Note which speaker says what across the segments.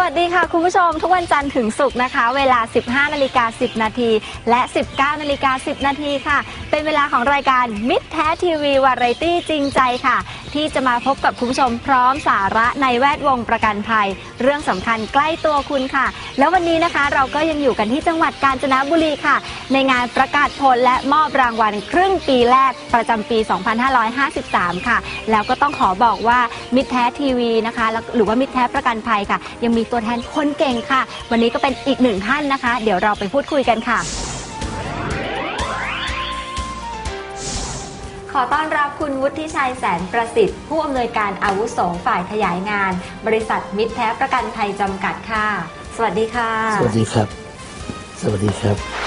Speaker 1: วัสดีค่ะ คุณผู้ชม ทุกวันจันทร์ถึงศุกร์นะคะ เวลา 15 นาฬิกา 10 นาที และ 19 นาฬิกา 10 นาทีค่ะ เป็นเวลาของรายการมิตรแท้ทีวีวาไรตี้จริงใจค่ะ ที่จะมาพบกับคุณผู้ชมพร้อมสาระในแวดวงประกันภัย เรื่องสำคัญใกล้ตัวคุณค่ะ แล้ววันนี้นะคะเราก็ยังอยู่กันที่จังหวัดกาญจนบุรีค่ะ ในงานประกาศผลและมอบรางวัลครึ่งปีแรกประจำปี 2553 ค่ะ แล้วก็ต้องขอบอกว่ามิตรแท้ทีวีนะคะหรือว่ามิตรแท้ประกันภัยค่ะ ยังมีตัวแทนคนเก่งค่ะ วันนี้ก็เป็นอีกหนึ่งท่านนะคะ เดี๋ยวเราไปพูดคุยกันค่ะ อต้อนรับคุณวุฒิชัยแสนประสิทธิ์ ผู้อำนวยการอาวุโสฝ่ายขยายงาน บริษัทมิตรแท้ประกันภัยจำกัดค่ะ สวัสดีค่ะ
Speaker 2: สวัสดีครับ สวัสดีครับ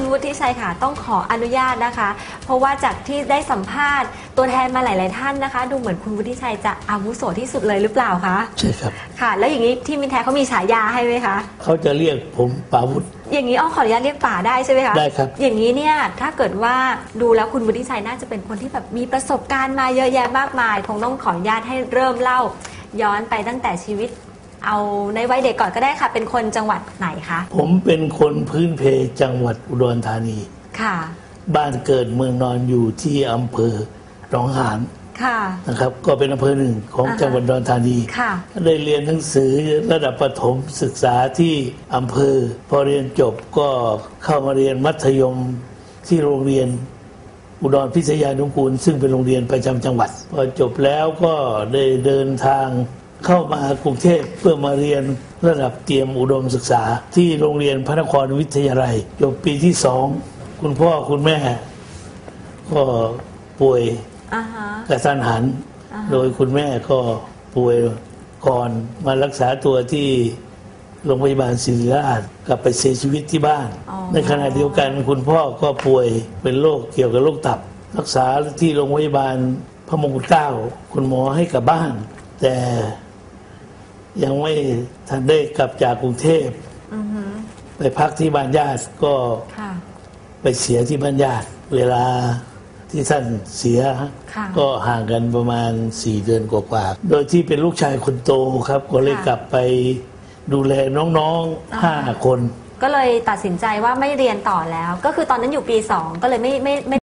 Speaker 1: คุณวุฒิชัยค่ะต้องขออนุญาตนะคะ เพราะว่าจากที่ได้สัมภาษณ์ตัวแทนมาหลาย ๆ ท่านนะคะ ดูเหมือนคุณวุฒิชัยจะอาวุโสที่สุดเลยหรือเปล่าคะ
Speaker 2: ใช่ครับ
Speaker 1: ค่ะ แล้วอย่างนี้ที่มินแท้เขามีฉายาให้ไหมคะ
Speaker 2: เขาจะเรียกผมปาวุธ
Speaker 1: อย่างนี้อ้อขออนุญาตเรียกป่าได้ใช่ไหมคะ
Speaker 2: ได้ครับ
Speaker 1: อย่างนี้เนี่ยถ้าเกิดว่าดูแล้วคุณวุฒิชัยน่าจะเป็นคนที่แบบมีประสบการณ์มาเยอะแยะมากมายคงต้องขออนุญาตให้เริ่มเล่าย้อนไปตั้งแต่ชีวิต เอาในวัยเด็กก่อนก็ได้ค่ะ เป็นคนจังหวัดไหนคะ
Speaker 2: ผมเป็นคนพื้นเพจังหวัดอุดรธานี
Speaker 1: ค่ะ
Speaker 2: บ้านเกิดเมืองนอนอยู่ที่อำเภอหนองหาน
Speaker 1: ค่ะ
Speaker 2: นะครับก็เป็นอำเภอหนึ่งของ
Speaker 1: อ่าฮะ
Speaker 2: จังหวัดอุดรธานี
Speaker 1: ค่ะ
Speaker 2: ได้เรียนหนังสือระดับประถมศึกษาที่อำเภอ พอเรียนจบก็เข้ามาเรียนมัธยมที่โรงเรียน อุดรพิทยานุกูลซึ่งเป็นโรงเรียนประจำจังหวัด พอจบแล้วก็ได้เดินทาง เข้ามากรุงเทพเพื่อมาเรียนระดับเตรียมอุดมศึกษา ที่โรงเรียนพระนครวิทยาลัยจบปีที่สองคุณพ่อคุณแม่ ก็ป่วย
Speaker 1: อ่าฮะ
Speaker 2: กระทันหัน
Speaker 1: อ่าฮะ
Speaker 2: โดยคุณแม่ก็ป่วยก่อนมารักษาตัวที่โรงพยาบาลศิริราชกลับไปเสียชีวิตที่บ้าน
Speaker 1: อ๋อ
Speaker 2: ในขณะเดียวกันคุณพ่อก็ป่วยเป็นโรคเกี่ยวกับโรคตับ รักษาที่โรงพยาบาลพระมงกุฎเกล้าคุณหมอให้กลับบ้าน แต่ ยังไม่ทันได้กลับจากกรุงเทพ
Speaker 1: อือฮึ
Speaker 2: ไปพักที่บ้านญาติก็
Speaker 1: ค่ะ
Speaker 2: ไปเสียที่บ้านญาติ เวลาที่ท่านเสีย
Speaker 1: ค่ะ
Speaker 2: ก็ห่างกันประมาณสี่เดือนกว่าๆโดยที่เป็นลูกชายคนโตครับ ก็เลย
Speaker 1: ค่ะ
Speaker 2: กลับไปดูแลน้องๆห้าคน
Speaker 1: ก็เลยตัดสินใจว่าไม่เรียนต่อแล้ว ก็คือตอนนั้นอยู่ปีสองก็เลยไม่ไม่ไม่